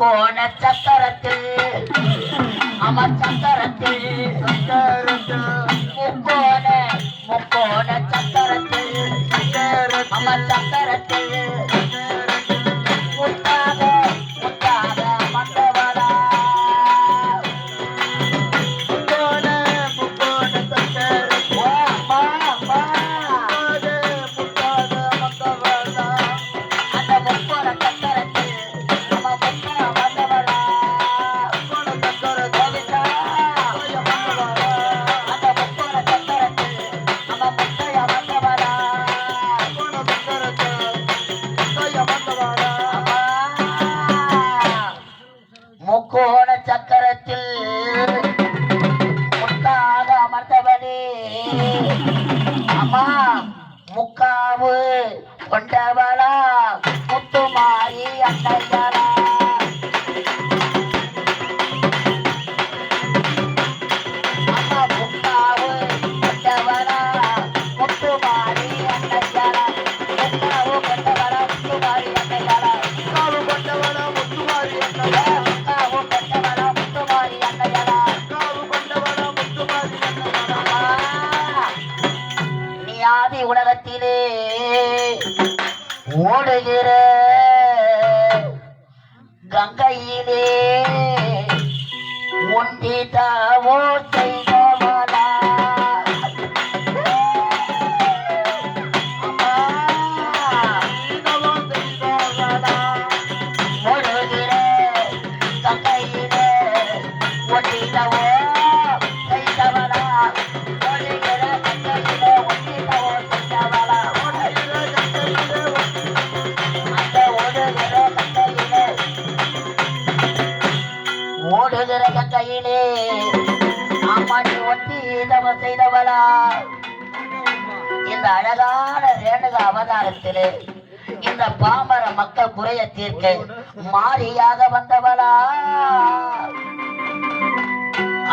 கோண சக்கரத்தில் அம சக்கரத்தில் சக்கரத்தில் கையிலே ஒன்றி அழகான ரேணுக அவதாரத்திலே இந்த பாமர மக்கள் குறைய தீர்க்க மாரியாக வந்தவளா.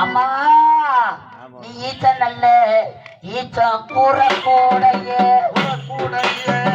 அம்மா நீ ஈச்சன் அல்ல ஈச்சம் கூறக்கூடைய கூறக்கூடைய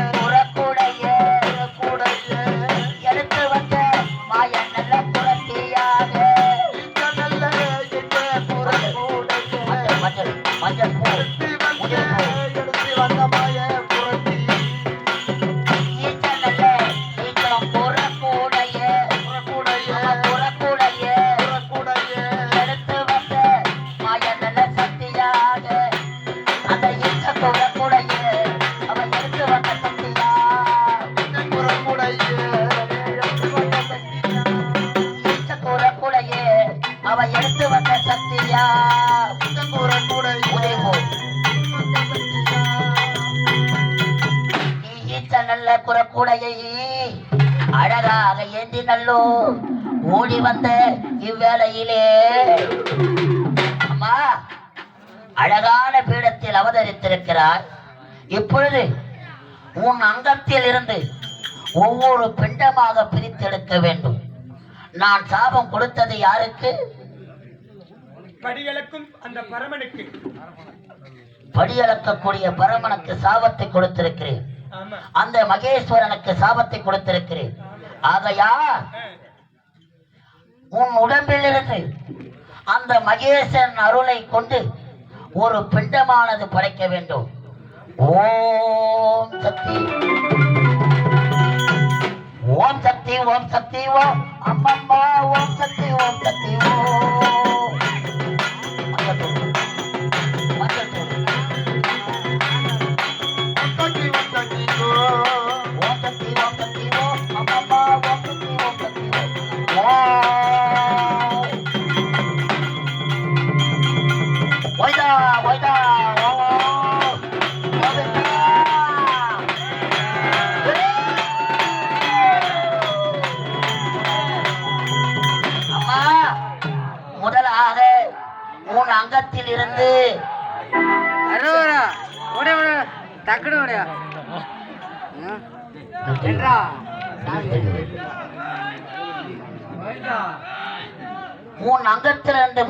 குறக்கூடையை அழகாக ஏந்தி நல்லோ ஓடி வந்த இவ்வேளையிலே. அம்மா அழகான பீடத்தில் அவதரித்திருக்கிறார். இப்பொழுது உன் அங்கத்தில் இருந்து ஒவ்வொரு பிண்டமாக பிரித்தெடுக்க வேண்டும். நான் சாபம் கொடுத்தது யாருக்கு? படிகளுக்கும் அந்த பரமனுக்கு. படியளக்கக்கூடிய பரமனுக்கு சாபத்தை கொடுத்திருக்கிறேன். அந்த மகேஸ்வரனுக்கு சாபத்தை கொடுத்திருக்கிறேன். ஆ. உன் உடம்பிலிருந்து அந்த மகேசன் அருளை கொண்டு ஒரு பிண்டமானது படைக்க வேண்டும். ஓம் சக்தி. ஓம் சக்தி ஓம் சக்தி ஓம் அம்மம்மா ஓம் சக்தி ஓம் சக்தி ஓம். உன் அங்கத்திலிருந்து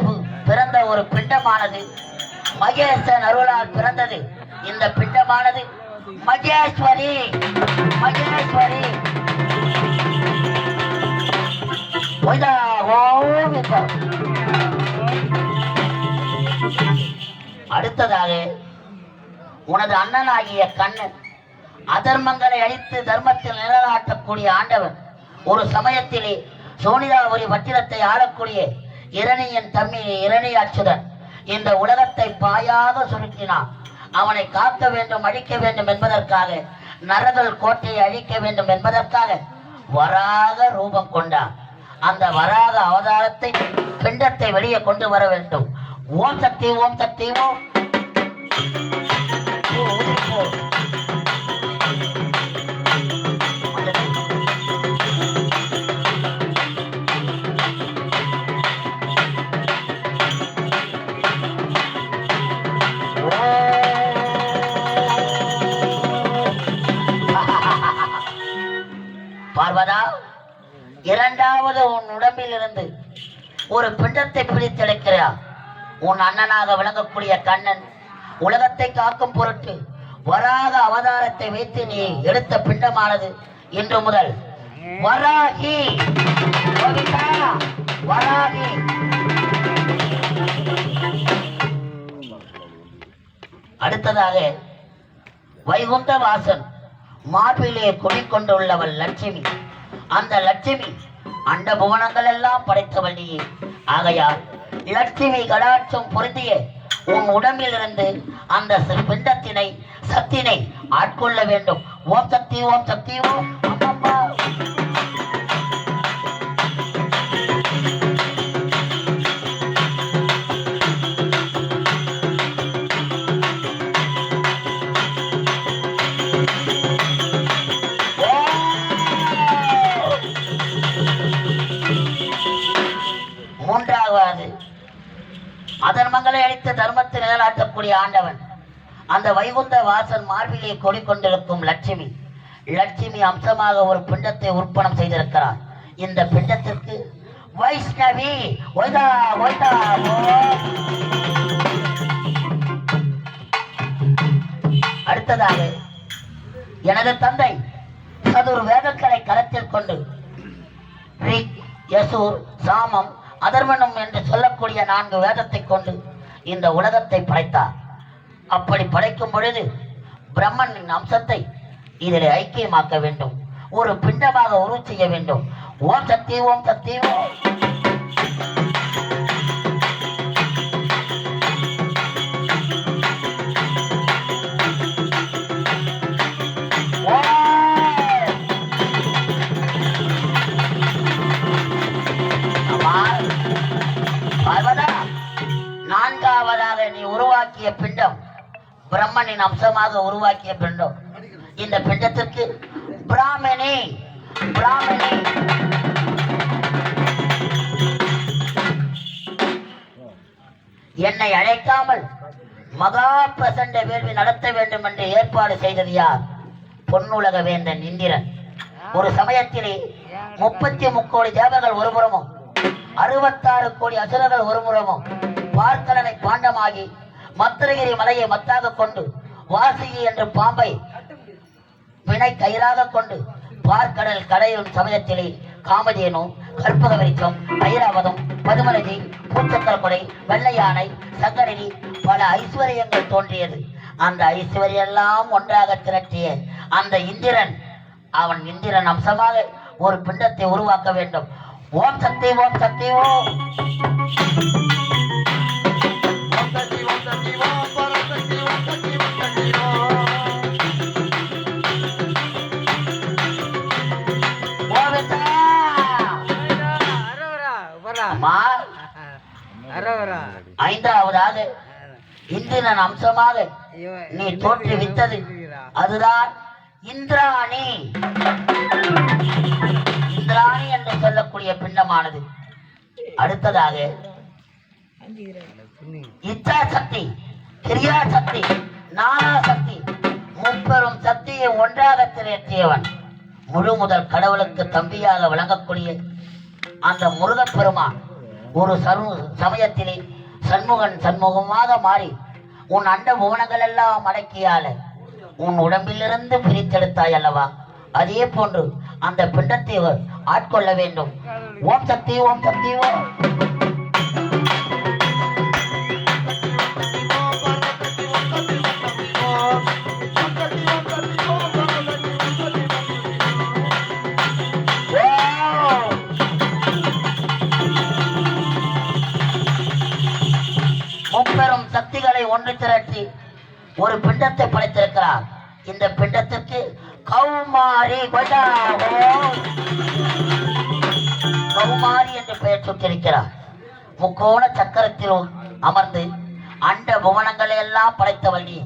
பிறந்த ஒரு பிண்டமானது. மகேசன் அருளால் பிறந்தது. இந்த பிண்டமானது மகேஸ்வரி மகேஸ்வரி. அடுத்ததாக உனது அண்ணனாகிய கண்ணன் அதர்மங்களை அழித்து தர்மத்தில் நிலநாட்டக்கூடிய ஆண்டவன் ஒரு சமயத்திலே சோனிதாபுரி பட்டினத்தை ஆளக்கூடிய இரணியின் தம்பி இரணி அச்சுதன் இந்த உலகத்தை பாயாக சுருக்கினான். அவனை காக்க வேண்டும் அழிக்க வேண்டும் என்பதற்காக நரதல் கோட்டையை அழிக்க வேண்டும் என்பதற்காக வராக ரூபம் கொண்டான். அந்த வராக அவதாரத்தை பிண்டத்தை வெளியே கொண்டு வர வேண்டும். ஓம் சக்தி ஓம் சக்தி ஓம். இருந்து ஒரு பிண்டத்தை பிரித்தெடுக்கிறார் உன் அண்ணனாக விளங்கக்கூடிய கண்ணன் உலகத்தை காக்கும் பொருட்டு வராக அவதாரத்தை வைத்து நீ எடுத்த பிண்டமானது இன்று முதல். வராகி. வராகி. அடுத்ததாக வைகுந்த வாசன் மார்பிலே குடிக்கொண்டுள்ளவள் லட்சுமி. அந்த லட்சுமி அண்ட புவனங்கள் எல்லாம் படைத்தவள் நீயே ஆகையால் லட்சுமி கடாட்சம் பொருந்திய உன் உடம்பில் இருந்து அந்த பிண்டத்தினை சத்தினை ஆட்கொள்ள வேண்டும் ஓம் சக்தி ஓம் சக்தி ஓம் அம்மம்மா. நிலைநாட்டக்கூடிய ஆண்டவன். அந்த வைகுந்த வாசன் மார்பிலே கொடிக்கொண்டிருக்கும் லட்சுமி. லட்சுமி அம்சமாக ஒரு பிண்டத்தை உற்பணம் செய்திருக்கிறார். இந்த பிண்டத்திற்கு வைஷ்ணவி ஒய்தா ஒய்தா அடுத்ததாக எனது தந்தை சதுர் வேதக்கரை களத்தில் கொண்டு ரிக் யசூர் சாமம் அதர்மனம் என்று சொல்லக்கூடிய நான்கு வேதத்தை கொண்டு இந்த உலகத்தை படைத்தார். அப்படி படைக்கும் பொழுது பிரம்மனின் அம்சத்தை இதில் ஐக்கியமாக்க வேண்டும். ஒரு பிண்டமாக உருவ செய்ய வேண்டும். ஓம் சக்தி ஓம் சக்தி. நான்காவதாக நீ உருவாக்கிய பிண்டம் பிரம்மனின் அம்சமாக உருவாக்கிய பிண்டம். இந்த பிண்டத்திற்கு பிராமணி பிராமணி. என்னை அழைக்காமல் மகா பிரசண்ட வேள்வி நடத்த வேண்டும் என்று ஏற்பாடு செய்தது யார்? பொன்னுலக வேந்தன் இந்திரன். ஒரு சமயத்திலே முப்பத்தி முக்கோடி தேவர்கள் ஒருபுறமும் அறுபத்தாறு கோடி அசுரர்கள் ஒருபுறமும் பார்க்கலனை பாண்டமாகி மத்திரகிரி மலையை மத்தாக கொண்டு வாசுகி என்ற பாம்பை வினை கயிறாக கொண்டு பார்க்கடல் கடையும் சமயத்திலே காமதேனும் கற்பக வெளிச்சம் ஐராவதம் பதுமலஜி பூச்சக்கர வெள்ளை யானை சங்கரினி பல ஐஸ்வர்யங்கள் தோன்றியது. அந்த ஐஸ்வர்யெல்லாம் ஒன்றாக திரட்டிய அந்த இந்திரன் அவன் இந்திரன் அம்சமாக ஒரு பிண்டத்தை உருவாக்க வேண்டும். ஓம் சக்தி ஓம் சக்தி ஓம். இந்திரன் அம்சமாக நீ தோற்றுவித்தது. அதுதான் இந்திராணி. இந்திராணி என்று சொல்லக்கூடிய பிண்டமானது அடுத்ததாக இச்சா சக்தி கிரியா சக்தி நானா சக்தி முப்பெரும் சக்தியை ஒன்றாக திரட்டியவன். முழு முதல் கடவுளுக்கு தம்பியாக விளங்கக்கூடிய அந்த முருகப்பெருமான் ஒரு சரு சமயத்திலே சண்முகன் சண்முகமாக மாறி உன் அண்ட புவனங்கள் எல்லாம் அடக்கியால உன் உடம்பிலிருந்து பிரித்தெடுத்தாய் அல்லவா? அதே போன்று அந்த பிண்டத்தை ஆட்கொள்ள வேண்டும். ஓம் சக்தி ஓம் சக்தி ஓம். இந்த பிண்டத்திற்கு கௌமாரி கௌமாரி என்று பெயர் சுட்டிருக்கிறார் முக்கோண சக்கரத்தில் அமர்ந்து அண்ட புவனங்களை எல்லாம் படைத்தவள் நீ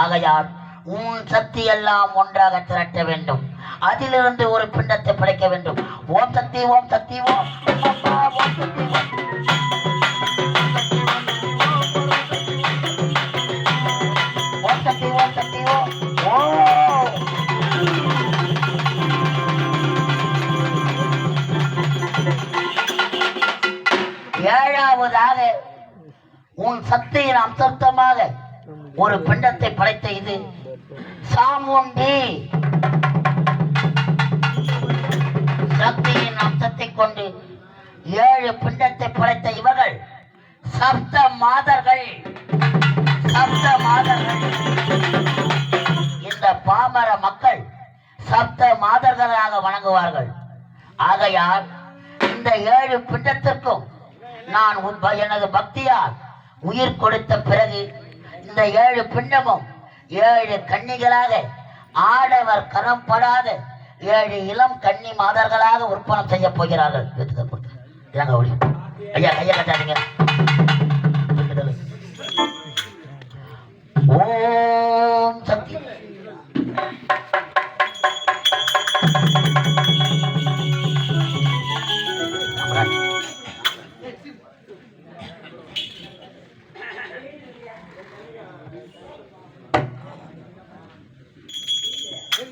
ஆகையால் உன் சக்தி எல்லாம் ஒன்றாக திரட்ட வேண்டும் அதிலிருந்து ஒரு பிண்டத்தை படைக்க வேண்டும் ஓம் சக்தி ஓம் சக்தி ஓம் ஓம் சக்தி ஓம் ஓம் சக்தி ஓம் சக்தி ஏழாவதாக உன் சத்தையின் அம்சத்தமாக ஒரு பிண்டத்தை படைத்த இது. சாமுண்டி சக்தியின் அம்சத்தை கொண்டு ஏழு பிண்டத்தை படைத்த இவர்கள் சப்த மாதர்கள். சப்த மாதர்கள். இந்த பாமர மக்கள் சப்த மாதர்களாக வணங்குவார்கள். ஆகையால் இந்த ஏழு பிண்டத்திற்கும் நான் உன் எனது பக்தியால் உயிர் கொடுத்த பிறகு இந்த ஏழு பின்னமும் ஏழு கன்னிகளாக ஆடவர் கரம் படாத ஏழு இளம் கன்னி மாதர்களாக உற்பனம் செய்ய போகிறார்கள். ஐயா ஐயா கட்டாதீங்க.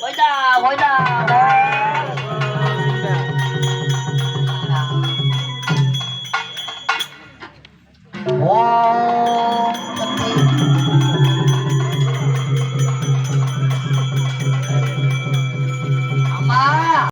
回答，回答，哇！